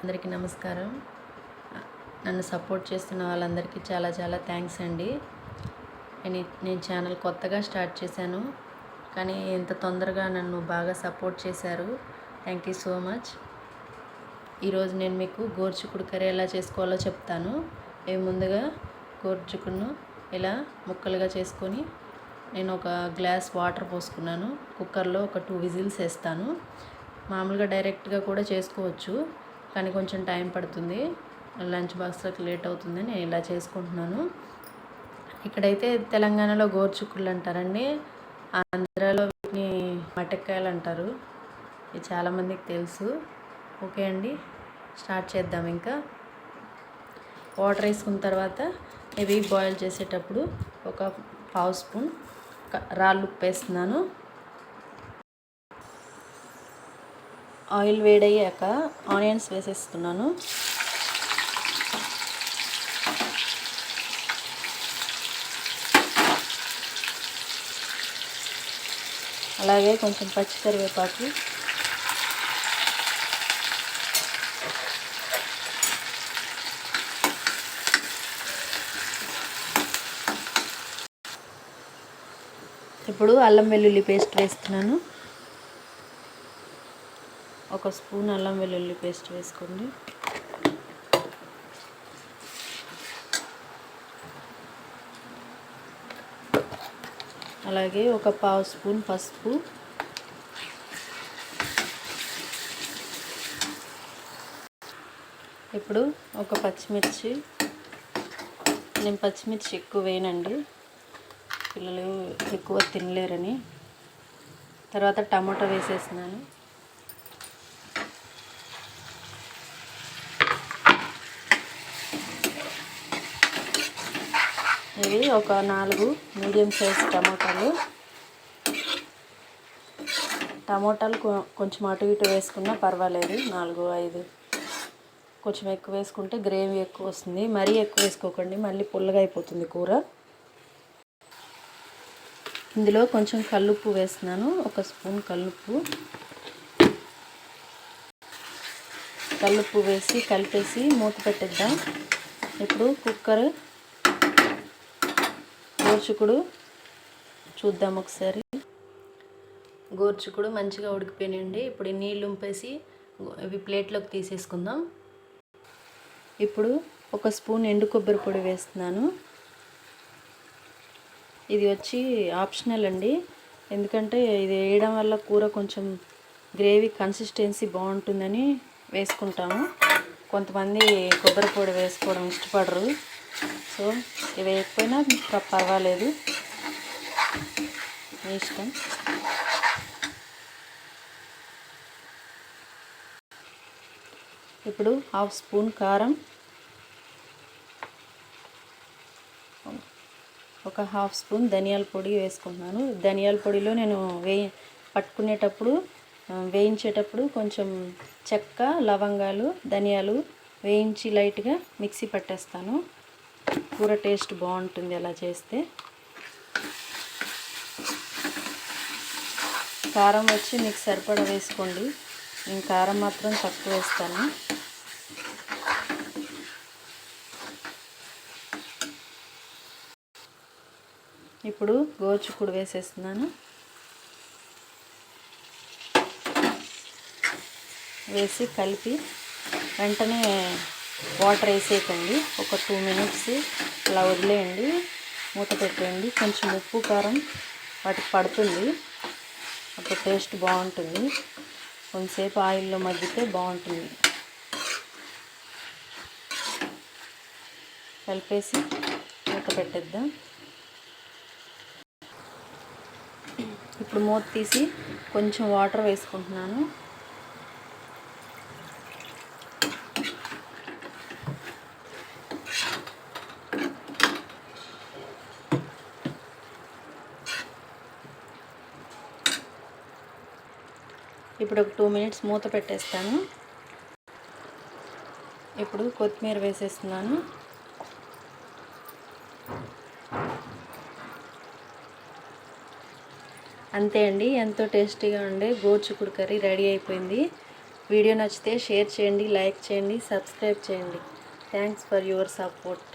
అందరికీ నమస్కారం. నన్ను సపోర్ట్ చేస్తున్న వాళ్ళందరికీ చాలా చాలా థ్యాంక్స్ అండి. నేను నేను ఛానల్ కొత్తగా స్టార్ట్ చేశాను కానీ ఇంత తొందరగా నన్ను బాగా సపోర్ట్ చేశారు. Thank you so much. ఈరోజు నేను మీకు గోర్చుకుడు కర్రీ ఎలా చేసుకోవాలో చెప్తాను. ఏ ముందుగా గోర్చుకుడును ఇలా ముక్కలుగా చేసుకొని నేను ఒక గ్లాస్ వాటర్ పోసుకున్నాను. కుక్కర్లో ఒక టూ విజిల్స్ వేస్తాను. మామూలుగా డైరెక్ట్గా కూడా చేసుకోవచ్చు. కానీ కొంచెం టైం పడుతుంది. లంచ్ బాక్స్లోకి లేట్ అవుతుంది. నేను ఇలా చేసుకుంటున్నాను. ఇక్కడైతే తెలంగాణలో గోర్చుకుళ్ళు అంటారండి. ఆంధ్రాలో వీటిని మటక్కాయలు అంటారు. ఇది చాలామందికి తెలుసు. ఓకే అండి. స్టార్ట్ చేద్దాం ఇంకా. వాటర్ వేసుకున్న తర్వాత ఇవి బాయిల్ చేసేటప్పుడు ఒక పావు స్పూన్ రాళ్ళు ఉప్పు వేస్తున్నాను ఆయిల్ వేడయ్యాక ఆనియన్స్ వేసేస్తున్నాను. అలాగే కొంచెం పచ్చి కరివేపాకు. ఇప్పుడు అల్లం వెల్లుల్లి పేస్ట్ వేస్తున్నాను. ఒక స్పూన్ అల్లం వెల్లుల్లి పేస్ట్ వేసుకోండి. అలాగే ఒక పావు స్పూన్ పసుపు. ఇప్పుడు ఒక పచ్చిమిర్చి నేను పచ్చిమిర్చి ఎక్కువ వేయనండి. పిల్లలు ఎక్కువ తినలేరని. తర్వాత టమాటా వేసేసినాను ఇవి ఒక నాలుగు మీడియం సైజ్ టమాటాలు. టమాటాలు కొ- కొంచెం అటు ఇటు వేసుకున్నా పర్వాలేదు. నాలుగు ఐదు. కొంచెం ఎక్కువ వేసుకుంటే గ్రేవీ ఎక్కువ వస్తుంది. మరీ ఎక్కువ వేసుకోకండి. మళ్ళీ పుల్లగా అయిపోతుంది కూర. ఇందులో కొంచెం కల్లుప్పు వేస్తున్నాను. ఒక స్పూన్ కల్లుప్పు. కల్లుప్పు వేసి కలిపేసి మూత పెట్టేద్దాం. ఇప్పుడు కుక్కర్ గోర్చుకుడు చూద్దాం ఒకసారి. గోర్చుకుడు మంచిగా ఉడికిపోయినండి ఇప్పుడు నీళ్ళు ఉంపేసి ఇవి ప్లేట్లోకి తీసేసుకుందాం. ఇప్పుడు ఒక స్పూన్ ఎండు కొబ్బరి పొడి వేస్తున్నాను. ఇది వచ్చి ఆప్షనల్ అండి. ఎందుకంటే ఇది వేయడం వల్ల కూర కొంచెం గ్రేవీ కన్సిస్టెన్సీ బాగుంటుందని వేసుకుంటాము. కొంతమంది కొబ్బరి పొడి వేసుకోవడం ఇష్టపడరు. సో ఇవి వేయకపోయినా పర్వాలేదు. మీ ఇష్టం? ఇప్పుడు హాఫ్ స్పూన్ కారం. ఒక హాఫ్ స్పూన్ ధనియాల పొడి వేసుకుంటున్నాను. ధనియాల పొడిలో నేను వేయి పట్టుకునేటప్పుడు వేయించేటప్పుడు కొంచెం చెక్క లవంగాలు ధనియాలు వేయించి లైట్గా మిక్సీ పట్టేస్తాను. కూర టేస్ట్ బాగుంటుంది అలా చేస్తే. కారం వచ్చి మీకు సరిపడా వేసుకోండి. నేను కారం మాత్రం తక్కువ వేస్తాను. ఇప్పుడు గోచుకుడు వేసేస్తున్నాను. వేసి కలిపి వెంటనే వాటర్ వేసేయకండి. ఒక టూ మినిట్స్ అలా వదిలేయండి. మూత పెట్టేయండి. కొంచెం ఉప్పు కారం వాటికి పడుతుంది. అప్పుడు టేస్ట్ బాగుంటుంది. కొంతసేపు ఆయిల్లో మగ్గితే బాగుంటుంది. కలిపేసి మూత పెట్టేద్దాం. ఇప్పుడు మూత తీసి కొంచెం వాటర్ వేసుకుంటున్నాను. ఇప్పుడు ఒక టూ మినిట్స్ మూత పెట్టేస్తాను. ఇప్పుడు కొత్తిమీర వేసేస్తున్నాను. అంతే అండి ఎంతో టేస్టీగా ఉండే గోచుకుడు కర్రీ రెడీ అయిపోయింది. వీడియో నచ్చితే షేర్ చేయండి లైక్ చేయండి సబ్స్క్రైబ్ చేయండి. Thanks for your support